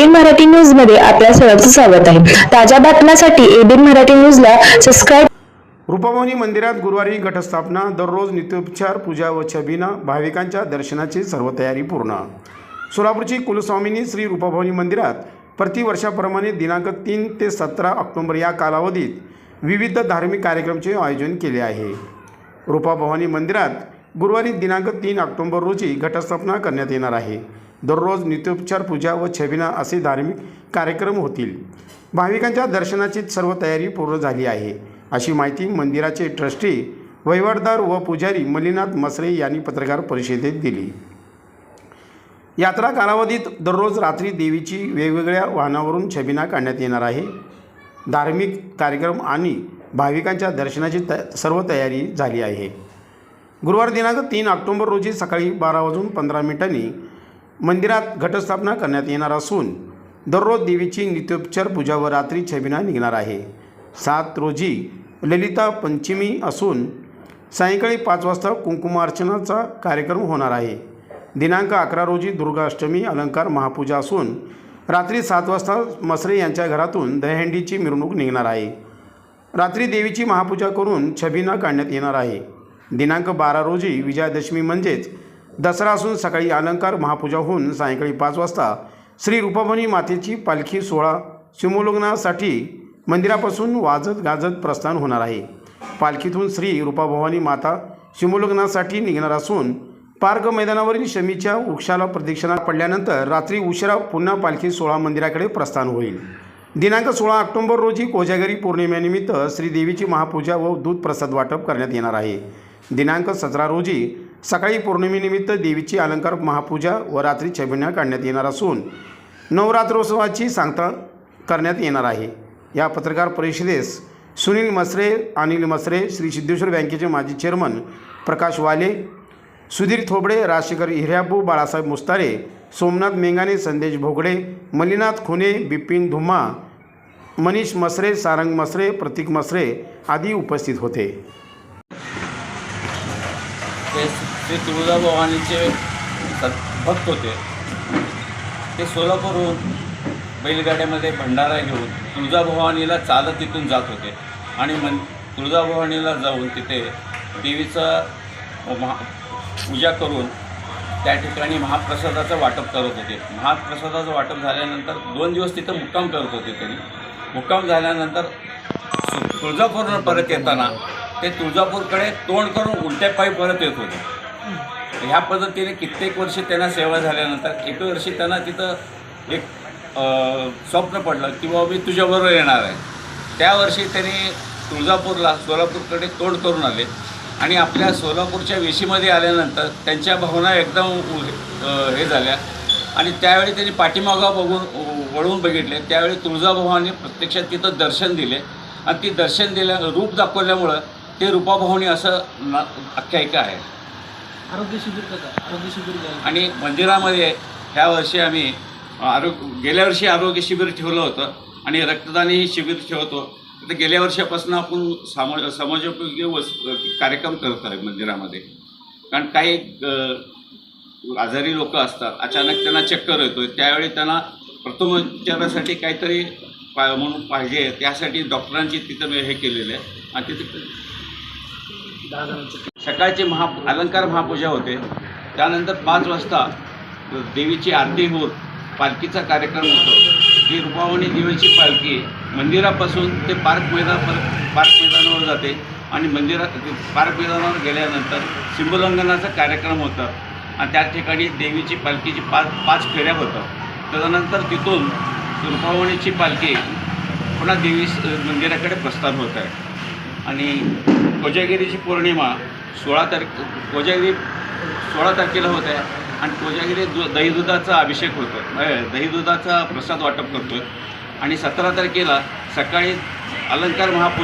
ABN Marathi न्यूजमध्ये आपल्या सर्वांचं स्वागत आहे. ताज्या बातम्यांसाठी एबीएन मराठी न्यूजला सबस्क्राईब रूपभवानी मंदिरात गुरुवारी घटस्थापना दररोज नित्योपचार पूजा व छबिना भाविकांच्या दर्शनाची सर्व तयारी पूर्ण. सोलापूरची कुलस्वामिनी श्री रूपभवानी मंदिरात प्रतिवर्षाप्रमाणे दिनांक तीन ते सतरा ऑक्टोंबर या कालावधीत विविध धार्मिक कार्यक्रमाचे आयोजन केले आहे. रूपाभवानी मंदिरात गुरुवारी दिनांक तीन ऑक्टोंबर रोजी घटस्थापना करण्यात येणार आहे. दररोज नित्योपचार पूजा व छबिना असे धार्मिक कार्यक्रम होतील. भाविकांच्या दर्शनाची सर्व तयारी पूर्ण झाली आहे. अशी माहिती मंदिराचे ट्रस्टी वहिवाटदार व पुजारी मल्लीनाथ मसरे यांनी पत्रकार परिषदेत दिली. यात्रा कालावधीत दररोज रात्री देवीची वेगवेगळ्या वाहनावरून छबिना काढण्यात येणार आहे. धार्मिक कार्यक्रम आणि भाविकांच्या दर्शनाची त सर्व तयारी झाली आहे. गुरुवार दिनांक तीन ऑक्टोंबर रोजी सकाळी बारा वाजून पंधरा मिनिटांनी मंदिरात घटस्थापना करण्यात येणार असून दररोज देवीची नित्योपचार पूजा व रात्री छबिना निघणार आहे. सात रोजी ललिता पंचमी असून सायंकाळी पाच वाजता कुंकुमार्चनाचा कार्यक्रम होणार आहे. दिनांक अकरा रोजी दुर्गाष्टमी अलंकार महापूजा असून रात्री सात वाजता मसरे यांच्या घरातून दहंडीची मिरवणूक निघणार आहे. रात्री देवीची महापूजा करून छबिना काढण्यात येणार आहे. दिनांक बारा रोजी विजयादशमी म्हणजेच दसरा असून सकाळी अलंकार महापूजा होऊन सायंकाळी पाच वाजता श्री रूपभवानी मातेची पालखी सोहळा सिमोलग्नासाठी मंदिरापासून वाजत गाजत प्रस्थान होणार आहे. पालखीतून श्री रूपाभवानी माता सिमोलग्नासाठी निघणार असून पार्क मैदानावरील शमीच्या वृक्षाला प्रदक्षिणा पडल्यानंतर रात्री उशिरा पुन्हा पालखी सोळा मंदिराकडे प्रस्थान होईल. दिनांक सोळा ऑक्टोबर रोजी कोजागरी पौर्णिमेनिमित्त श्रीदेवीची महापूजा व दूध प्रसाद वाटप करण्यात येणार आहे. दिनांक सतरा रोजी सकाळी पौर्णिमेनिमित्त देवीची अलंकार महापूजा व रात्री छबिना काढण्यात येणार असून नवरात्रोत्सवाची सांगता करण्यात येणार आहे. या पत्रकार परिषदेस सुनील मसरे अनिल मसरे श्री सिद्धेश्वर बँकेचे माजी चेअरमन प्रकाश वाले सुधीर थोबडे राजशेखर हिऱ्याबू बाळासाहेब मुस्तारे सोमनाथ मेंगाने संदेश भोगडे मल्लीनाथ खुने बिपिन धुम्मा मनीष मसरे सारंग मसरे प्रतीक मसरे आदी उपस्थित होते. ते श्री तुळजाभवानीचे भक्त होते. ते सोलापूरहून बैलगाड्यामध्ये भंडारा घेऊन तुळजाभवानीला चालत तिथून जात होते. आणि मन तुळजाभवानीला जाऊन तिथे देवीचा महा पूजा करून त्या ठिकाणी महाप्रसादाचं वाटप करत होते. महाप्रसादाचं वाटप झाल्यानंतर दोन दिवस तिथं मुक्काम करत होते त्यांनी. मुक्काम झाल्यानंतर सु- परत येताना ते तुळजापूरकडे तोंड करून उलट्या पायी परत येत होते. ह्या पद्धतीने कित्येक वर्ष त्यांना सेवा झाल्यानंतर एक वर्षी त्यांना तिथं एक स्वप्न पडलं की बाबा मी तुझ्याबरोबर येणार आहे. त्या वर्षी त्यांनी तुळजापूरला सोलापूरकडे तोंड करून आले. आणि आपल्या सोलापूरच्या वेशीमध्ये आल्यानंतर त्यांच्या भावना एकदम हे झाल्या. आणि त्यावेळी त्यांनी पाठीमागा बघून वळून बघितले. त्यावेळी तुळजाभवानी प्रत्यक्षात तिथं दर्शन दिले. आणि ती दर्शन दिल्या रूप दाखवल्यामुळं ते रूपाभवानी असं ना आख्यायिका आहे. आरोग्य शिबिर कसं? आरोग्य शिबिर आणि मंदिरामध्ये ह्या वर्षी आम्ही आरोग्य गेल्या वर्षी आरोग्य शिबिर ठेवलं होतं आणि रक्तदानही शिबिर ठेवतो. तर गेल्या वर्षापासून आपण साम समाजोपयोगी वस कार्यक्रम करत आहे मंदिरामध्ये. कारण काही अ, आजारी लोक असतात. अचानक त्यांना चक्कर येतो त्यावेळी त्यांना प्रथमोपचारासाठी काहीतरी पा म्हणून पाहिजे. त्यासाठी डॉक्टरांची तिथं हे केलेलं आहे. आणि तिथे सकाळची महा अलंकार महापूजा होते. त्यानंतर पाच वाजता देवीची आरती होत पालखीचा कार्यक्रम होतो. ही रुपावणी देवीची पालखी मंदिरापासून ते पार्क मैदान पार्क मैदानावर जाते आणि मंदिरात पार्क मैदानावर गेल्यानंतर सिंबोल्लंघनाचा कार्यक्रम होता. आणि त्या ठिकाणी देवीची पालखीची पाच पाच फेऱ्या होतं. त्याच्यानंतर तिथून रुपावणीची पालखी पुन्हा देवी मंदिराकडे प्रस्थान होत आहे. आणि कोजागिरीची पौर्णिमा सोळा तारखे कोजागिरी सोळा तारखेला होत आहे आणि कोजागिरी दु दही दुधाचा अभिषेक होतो. दहीदुधाचा दही दुधाचा प्रसाद वाटप करतो आणि सतरा तारखेला सकाळी अलंकार महापूजा